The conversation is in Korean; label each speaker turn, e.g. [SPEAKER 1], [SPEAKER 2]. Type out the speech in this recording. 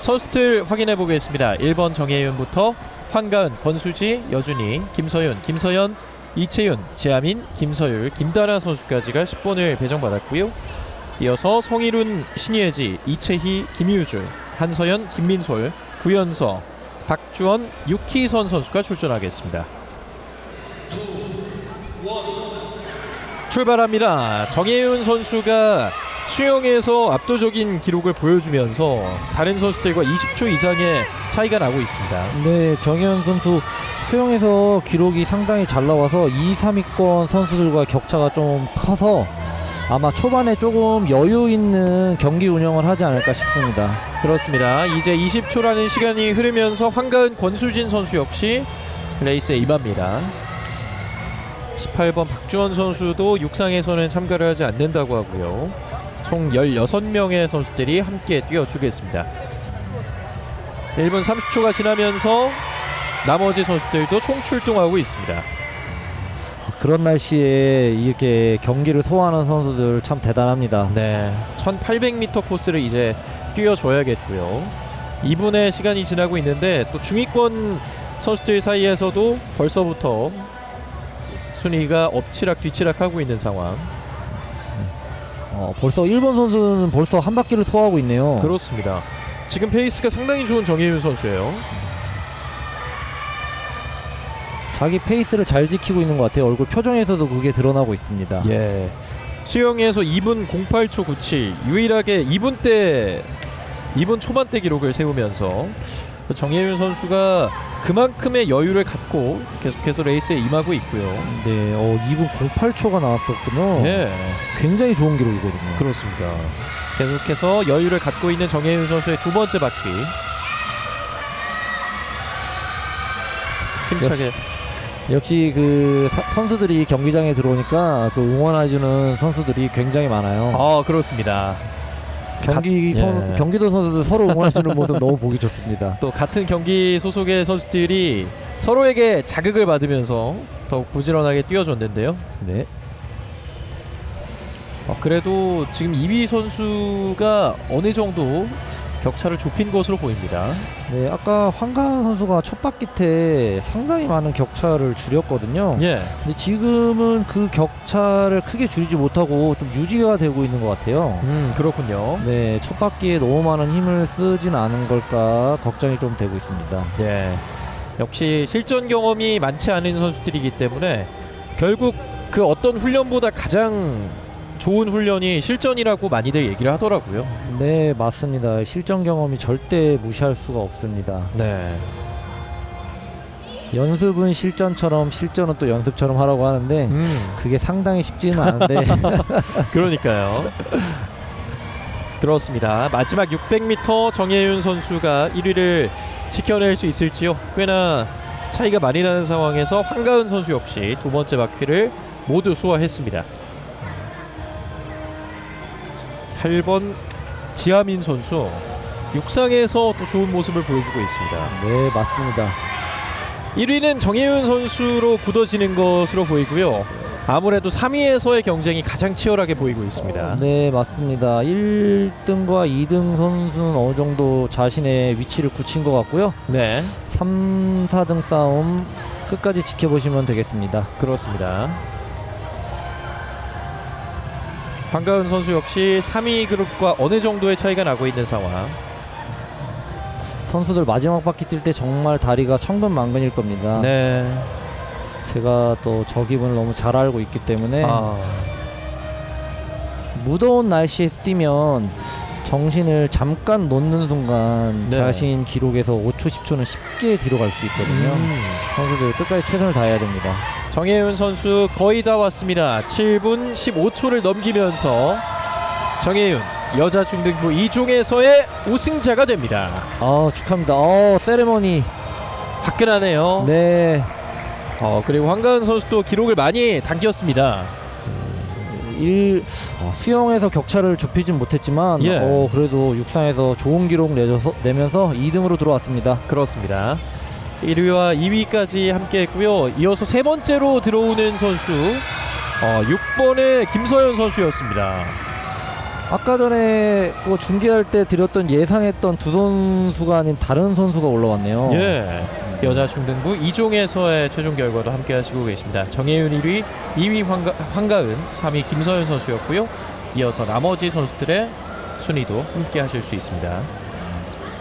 [SPEAKER 1] 선수들 확인해 보겠습니다. 1번 정혜윤부터 황가은, 권수지, 여준이, 김서윤, 김서연, 이채윤, 지아민, 김서율, 김다라 선수까지가 10번을 배정받았고요. 이어서 성일훈, 신예지, 이채희, 김유주, 한서연, 김민솔, 구연서, 박주원, 육희선 선수가 출전하겠습니다. 출발합니다. 정혜윤 선수가 수영에서 압도적인 기록을 보여주면서 다른 선수들과 20초 이상의 차이가 나고 있습니다.
[SPEAKER 2] 네, 정현 선수 수영에서 기록이 상당히 잘 나와서 2, 3위권 선수들과 격차가 좀 커서 아마 초반에 조금 여유 있는 경기 운영을 하지 않을까 싶습니다.
[SPEAKER 1] 그렇습니다. 이제 20초라는 시간이 흐르면서 황가은 권수진 선수 역시 레이스에 임합니다. 18번 박주원 선수도 육상에서는 참가를 하지 않는다고 하고요. 총 16명의 선수들이 함께 뛰어주겠습니다. 1분 30초가 지나면서 나머지 선수들도 총 출동하고 있습니다.
[SPEAKER 2] 그런 날씨에 이렇게 경기를 소화하는 선수들 참 대단합니다.
[SPEAKER 1] 네, 1800m 코스를 이제 뛰어줘야겠고요. 2분의 시간이 지나고 있는데 또 중위권 선수들 사이에서도 벌써부터 순위가 엎치락 뒤치락 하고 있는 상황.
[SPEAKER 2] 어, 벌써 일본 선수는 벌써 한 바퀴를 소화하고 있네요.
[SPEAKER 1] 그렇습니다. 지금 페이스가 상당히 좋은 정혜윤 선수예요.
[SPEAKER 2] 자기 페이스를 잘 지키고 있는 것 같아요. 얼굴 표정에서도 그게 드러나고 있습니다.
[SPEAKER 1] 예. 수영에서 2분 08초 97 유일하게 2분 때 2분 초반대 기록을 세우면서 정혜윤 선수가 그만큼의 여유를 갖고 계속해서 레이스에 임하고 있고요.
[SPEAKER 2] 네, 어, 2분 08초가 나왔었군요.
[SPEAKER 1] 예,
[SPEAKER 2] 굉장히 좋은 기록이거든요.
[SPEAKER 1] 그렇습니다. 계속해서 여유를 갖고 있는 정혜윤 선수의 두 번째 바퀴. 힘차게
[SPEAKER 2] 역시 그 사- 선수들이 경기장에 들어오니까 그 응원해주는 선수들이 굉장히 많아요.
[SPEAKER 1] 아 그렇습니다.
[SPEAKER 2] 경기
[SPEAKER 1] 가-
[SPEAKER 2] 선,
[SPEAKER 1] 예.
[SPEAKER 2] 경기도 선수들 서로 응원해주는 모습 너무 보기 좋습니다.
[SPEAKER 1] 또 같은 경기 소속의 선수들이 서로에게 자극을 받으면서 더욱 부지런하게 뛰어줬는데요.
[SPEAKER 2] 네,
[SPEAKER 1] 어, 그래도 지금 이비 선수가 어느 정도 격차를 좁힌 것으로 보입니다.
[SPEAKER 2] 네, 아까 황가은 선수가 첫 바퀴 때 상당히 많은 격차를 줄였거든요.
[SPEAKER 1] 예,
[SPEAKER 2] 근데 지금은 그 격차를 크게 줄이지 못하고 좀 유지가 되고 있는 것 같아요.
[SPEAKER 1] 음 그렇군요.
[SPEAKER 2] 네, 첫 바퀴에 너무 많은 힘을 쓰진 않은 걸까 걱정이 좀 되고 있습니다.
[SPEAKER 1] 예, 역시 실전 경험이 많지 않은 선수들이기 때문에 결국 그 어떤 훈련보다 가장 좋은 훈련이 실전이라고 많이들 얘기를 하더라고요.
[SPEAKER 2] 네, 맞습니다. 실전 경험이 절대 무시할 수가 없습니다.
[SPEAKER 1] 네,
[SPEAKER 2] 연습은 실전처럼 실전은 또 연습처럼 하라고 하는데
[SPEAKER 1] 음
[SPEAKER 2] 그게 상당히 쉽지는 않은데
[SPEAKER 1] 그러니까요. 그렇습니다. 마지막 600m 정혜윤 선수가 1위를 지켜낼 수 있을지요. 꽤나 차이가 많이 나는 상황에서 황가은 선수 역시 두 번째 바퀴를 모두 소화했습니다. 8번 지하민 선수 육상에서 또 좋은 모습을 보여주고 있습니다.
[SPEAKER 2] 네, 맞습니다.
[SPEAKER 1] 1위는 정혜윤 선수로 굳어지는 것으로 보이고요. 아무래도 3위에서의 경쟁이 가장 치열하게 보이고 있습니다.
[SPEAKER 2] 네, 맞습니다. 1등과 2등 선수는 어느 정도 자신의 위치를 굳힌 것 같고요.
[SPEAKER 1] 네,
[SPEAKER 2] 3, 4등 싸움 끝까지 지켜보시면 되겠습니다.
[SPEAKER 1] 그렇습니다. 황가은 선수 역시 3위 그룹과 어느 정도의 차이가 나고 있는 상황.
[SPEAKER 2] 선수들 마지막 바퀴 뛸 때 정말 다리가 천근만근일 겁니다.
[SPEAKER 1] 네.
[SPEAKER 2] 제가 또 저 기분을 너무 잘 알고 있기 때문에
[SPEAKER 1] 아,
[SPEAKER 2] 무더운 날씨에서 뛰면 정신을 잠깐 놓는 순간
[SPEAKER 1] 네.
[SPEAKER 2] 자신 기록에서 5초 10초는 쉽게 뒤로 갈 수 있거든요.
[SPEAKER 1] 음.
[SPEAKER 2] 선수들 끝까지 최선을 다해야 됩니다.
[SPEAKER 1] 정혜윤 선수 거의 다 왔습니다. 7분 15초를 넘기면서 정혜윤 여자 중등부 2종에서의 우승자가 됩니다.
[SPEAKER 2] 아 축하합니다. 어 세레머니.
[SPEAKER 1] 화끈하네요.
[SPEAKER 2] 네.
[SPEAKER 1] 어, 그리고 황가은 선수도 기록을 많이 당겼습니다.
[SPEAKER 2] 일 어, 수영에서 격차를 좁히진 못했지만
[SPEAKER 1] 예.
[SPEAKER 2] 어, 그래도 육상에서 좋은 기록 내줘서, 내면서 2등으로 들어왔습니다.
[SPEAKER 1] 그렇습니다. 1위와 2위까지 함께 했고요. 이어서 세 번째로 들어오는 선수 어, 6번의 김서현 선수였습니다.
[SPEAKER 2] 아까 전에 뭐 중계할 때 드렸던 예상했던 두 선수가 아닌 다른 선수가 올라왔네요.
[SPEAKER 1] 예. 여자 중등부 이종에서의 최종 결과도 함께 하시고 계십니다. 정혜윤 1위, 2위 황가, 황가은, 3위 김서현 선수였고요. 이어서 나머지 선수들의 순위도 함께 하실 수 있습니다.